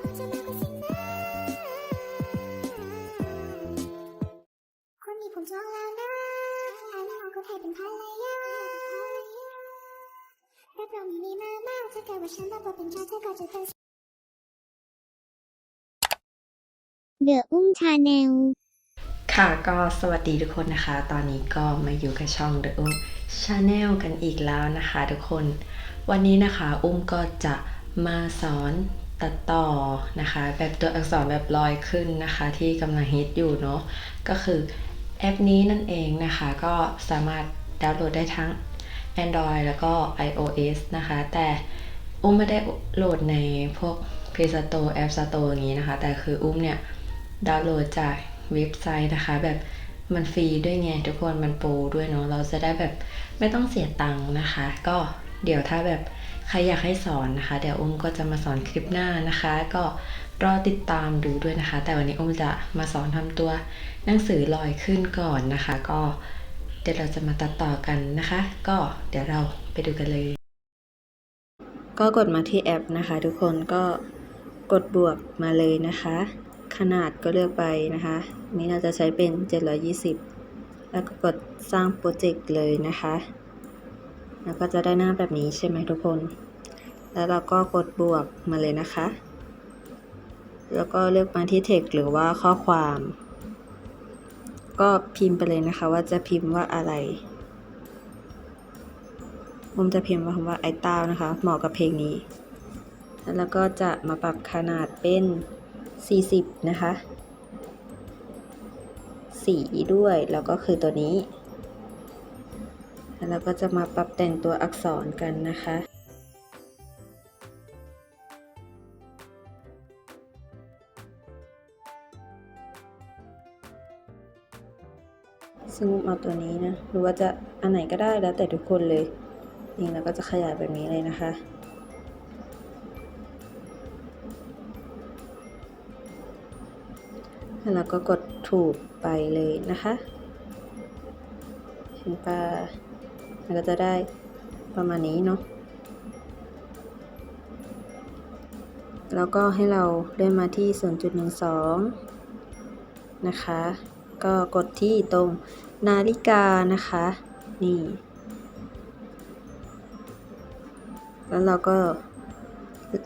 คนมีผมจองแล้วนะถ้าไม่เอาก็แค่เป็นภรรยารับรองมีมามากถ้าเกิดว่าฉันรับบทเป็นชายเธอก็จะเป็นเดอะอุ้มชาแนลค่ะก็สวัสดีทุกคนนะคะ ตอนนี้ก็มาอยู่กับช่อง The Um Channel กันอีกแล้วนะคะ ทุกคน วันนี้นะคะ อุ้มก็จะมาสอน ตัดต่อนะคะ แบบตัวอักษรแบบลอยขึ้นนะคะ ที่กำลังฮิตอยู่เนาะก็คือแอปนี้นั่นเองนะคะ ก็สามารถดาวน์โหลดได้ทั้ง Android แล้วก็ iOS นะคะ แต่อุ้มไม่ได้โหลดในพวก Play Store App Store อย่างนี้นะคะ แต่คืออุ้มเนี่ยดาวน์โหลดจากเว็บไซต์นะคะ แบบมันฟรีด้วยไงทุกคนมันโปรด้วยเนาะเราจะได้แบบไม่ต้องเสียตังค์นะคะ ก็เดี๋ยวถ้าแบบ ใครอยากให้สอนนะคะ เดี๋ยวอุ้มก็จะมาสอนคลิปหน้านะคะ ก็รอติดตามดูด้วยนะคะ แต่วันนี้อุ้มจะมาสอนทำตัวหนังสือลอยขึ้นก่อนนะคะ ก็เดี๋ยวเราจะมาตัดต่อกันนะคะ ก็เดี๋ยวเราไปดูกันเลย ก็กดมาที่แอปนะคะ ทุกคนก็กดบวกมาเลยนะคะ ขนาดก็เลือกไปนะคะนี่เราจะใช้เป็น 720 แล้วก็กดสร้างโปรเจกต์เลยนะคะ แล้วก็จะได้หน้าแบบนี้ใช่ไหมทุกคน แล้วเราก็กดบวกมาเลยนะคะ แล้วก็เลือกมาที่ text หรือว่าข้อความ ก็พิมพ์ไปเลยนะคะว่าจะพิมพ์ว่าอะไรผมจะพิมพ์ว่าคำว่าไอต้าวนะคะ เหมาะกับเพลงนี้ แล้วก็จะมาปรับขนาดเป็น 40 นะคะ สีด้วย แล้วก็คือตัวนี้ แล้วก็จะมาปรับแต่งตัวอักษรกันนะคะซึ่งเอาตัวนี้นะ หรือว่าจะอันไหนก็ได้แล้วแต่ทุกคนเลย นี่เราก็จะขยายแบบนี้เลยนะคะ แล้วเราก็กดถูกไปเลยนะคะ เห็นปะ มันก็จะได้ประมาณนี้เนาะ แล้วก็ให้เราเลื่อนมาที่ 0.12 นะคะ ก็กดที่ตรงนาฬิกานะคะ นี่ แล้วเราก็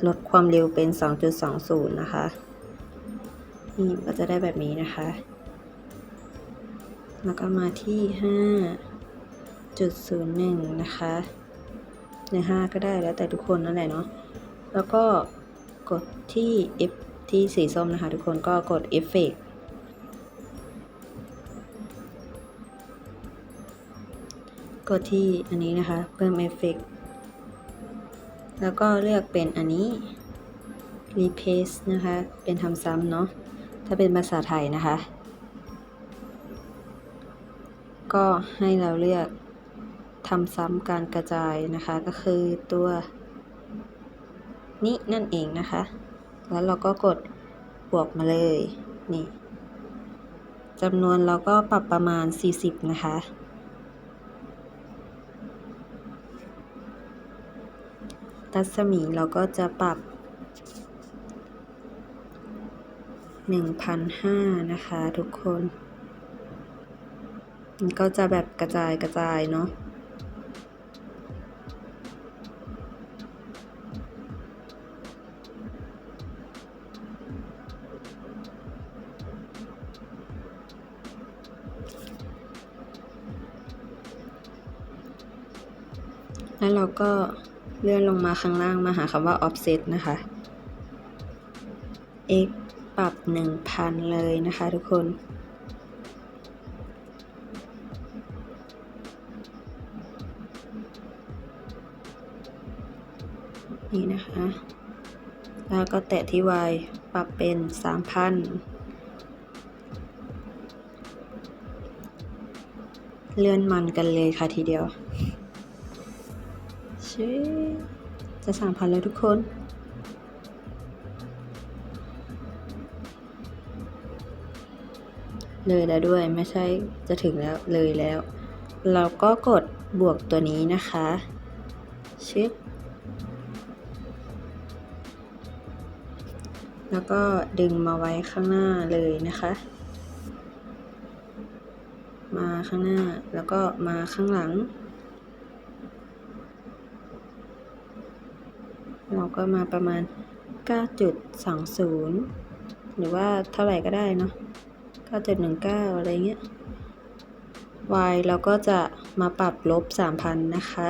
ลดความเร็วเป็น 2.20 นะคะ นี่ก็จะได้แบบนี้นะคะ แล้วก็มาที่ 5.01นะคะใน5ก็ได้แล้วแต่ทุกคนนั่นแหละเนาะแล้วก็กดที่ F ที่สีส้มนะคะ ทุกคนก็กด Effect กดที่อันนี้นะคะ เพิ่ม Effect แล้วก็เลือกเป็นอันนี้ Replace นะคะ เป็นทำซ้ำเนาะ ถ้าเป็นภาษาไทยนะคะ ก็ให้เราเลือก ทำซ้ำการกระจายนะคะก็คือตัวนี้นั่นเองนะคะ แล้วเราก็กดบวกมาเลยนี่จำนวนเราก็ปรับประมาณ 40 นะคะ รัศมีเราก็จะปรับ1,500นะคะทุกคน มันก็จะแบบกระจายกระจายเนาะ แล้วเราก็เลื่อนลงมาข้างล่างมาหาคำว่า offset นะคะ x ปรับ 1,000 เลยนะคะทุกคนนี่นะคะ แล้วก็แตะที่ y ปรับเป็น 3,000 เลื่อนมันกันเลยค่ะทีเดียว ชิจะ3,000แล้วทุกคน เลยแล้วด้วยไม่ใช่จะถึงแล้วเลยแล้ว เราก็กดบวกตัวนี้นะคะชึบแล้วก็ดึงมาไว้ข้างหน้าเลยนะคะ มาข้างหน้าแล้วก็มาข้างหลัง เราก็มาประมาณ 9.20 หรือว่าเท่าไหร่ก็ได้เนาะ 9.19 อะไรเงี้ย y เราก็จะมาปรับลบ 3,000 นะคะ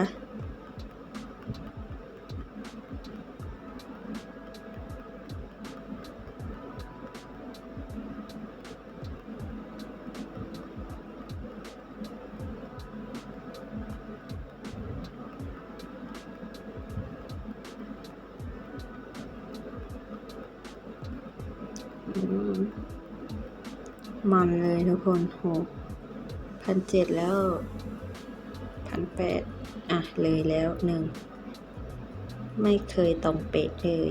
มันเลยทุกคนโหพันเจ็ดแล้วพันแปดอะ เลยแล้วหนึ่ง ไม่เคยตรงเป๊ะเลย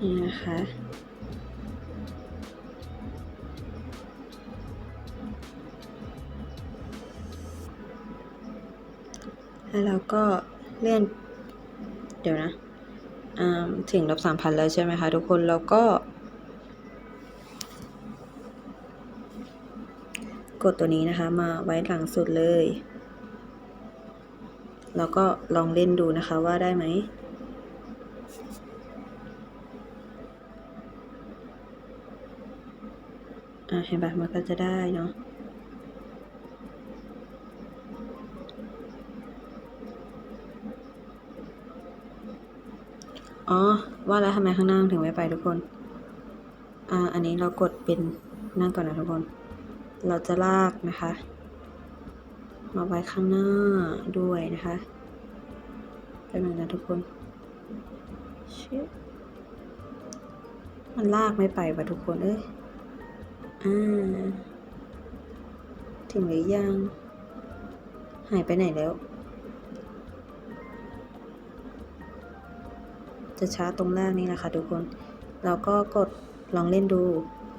นี่นะคะ แล้วเราก็เลื่อน เดี๋ยวนะอ่าถึงลบสามพันแล้วใช่ไหมคะทุกคนเราก็ กดตัวนี้นะคะ มาไว้หลังสุดเลย แล้วก็ลองเล่นดูนะคะว่าได้ไหมอะเห็นปะมันก็จะได้เนาะ อ๋อ ว่าแล้วทำไมข้างหน้าถึงไม่ไปทุกคน อ่า อันนี้เรากดเป็นนั่งก่อนนะทุกคน เราจะลากนะคะ มาไว้ข้างหน้าด้วยนะคะเป็นเหมือนกันทุกคนชิมันลากไม่ไปว่ะทุกคน เอ้ย อ่า ถึงหรือยัง หายไปไหนแล้ว จะช้าตรงล่างนี่แหละค่ะทุกคน เราก็กดลองเล่นดู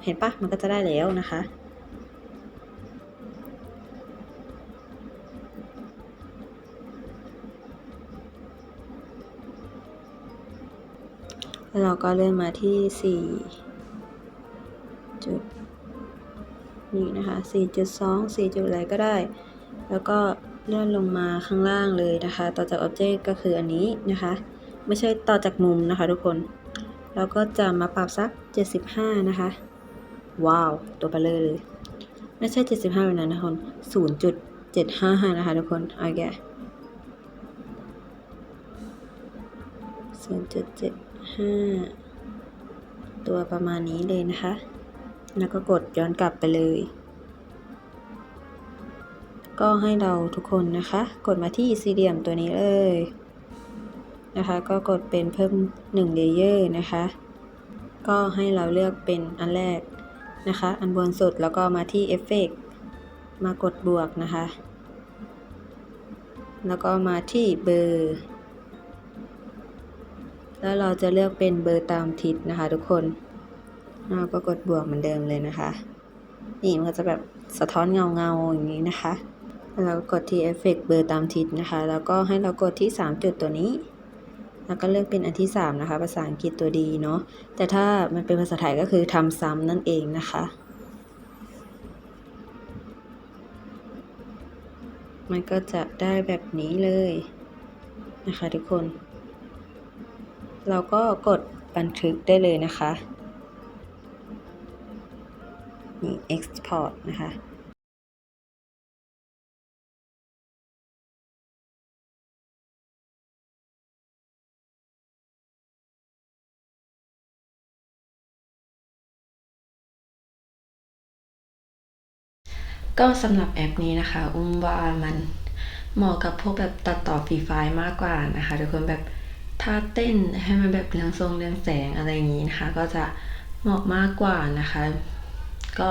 เห็นปะมันก็จะได้แล้วนะคะแล้วเราก็เลื่อนมาที่สี่จุด นี่นะคะสี่จุดสองสี่จุดอะไรก็ได้ แล้วก็เลื่อนลงมาข้างล่างเลยนะคะ ต่อจาก Object ก็คืออันนี้นะคะ ไม่ใช่ต่อจากมุมนะคะทุกคนเราก็จะมาปรับสัก 75 นะคะ ว้าว ตัวเบลอเลย ไม่ใช่ 75แบบนั้นนะทุกคน0.755 นะคะทุกคนเอาแก0.75 ตัวประมาณนี้เลยนะคะ แล้วก็กดย้อนกลับไปเลย ก็ให้เราทุกคนนะคะ กดมาที่สี่เหลี่ยมตัวนี้เลย นะคะ ก็กดเป็นเพิ่ม1 layer นะคะ ก็ให้เราเลือกเป็นอันแรกนะคะ อันบนสุดแล้วก็มาที่ Effect มากดบวกนะคะ แล้วก็มาที่เบอร์ แล้วเราจะเลือกเป็นเบอร์ตามทิศนะคะทุกคนเราก็กดบวกเหมือนเดิมเลยนะคะ นี่มันก็จะแบบสะท้อนเงาเงาอย่างนี้นะคะ แล้วเรากดที่ Effect เบอร์ตามทิศนะคะ แล้วก็ให้เรากดที่ 3 จุดตัวนี้ แล้วก็เลือกเป็นอันที่ 3 นะคะ ภาษาอังกฤษตัวดีเนาะ แต่ถ้ามันเป็นภาษาไทยก็คือทำซ้ำนั่นเองนะคะ มันก็จะได้แบบนี้เลยนะคะทุกคน เราก็กดบันทึกได้เลยนะคะ นี่ export นะคะ ก็สำหรับแอปนี้นะคะ อุ้มว่ามันเหมาะกับพวกแบบตัดต่อฟรีไฟล์มากกว่านะคะทุกคนแบบท่าเต้นให้มันแบบเรืองทรงเรืองแสงอะไรอย่างนี้นะคะ ก็จะเหมาะมากกว่านะคะ ก็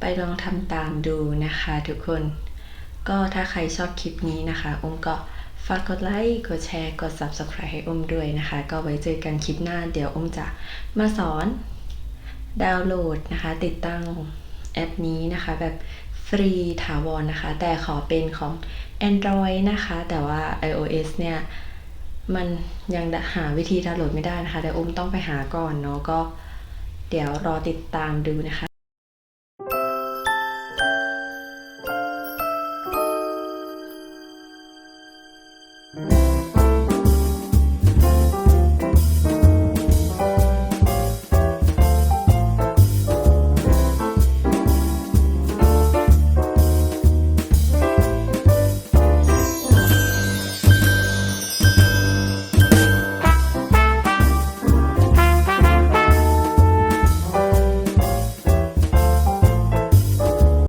ไปลองทำตามดูนะคะทุกคน ก็ถ้าใครชอบคลิปนี้นะคะ อุ้มก็ฝากกดไลค์ กดแชร์ กด subscribe ให้อุ้มด้วยนะคะ ก็ไว้เจอกันคลิปหน้า เดี๋ยวอุ้มจะมาสอนดาวน์โหลดนะคะ ติดตั้ง แอปนี้นะคะ แบบฟรีถาวรนะคะ แต่ขอเป็นของ Android นะคะ แต่ว่า iOS เนี่ยมันยังหาวิธีดาวน์โหลดไม่ได้นะคะเดี๋ยวอุ้มต้องไปหาก่อนเนาะก็เดี๋ยวรอติดตามดูนะคะ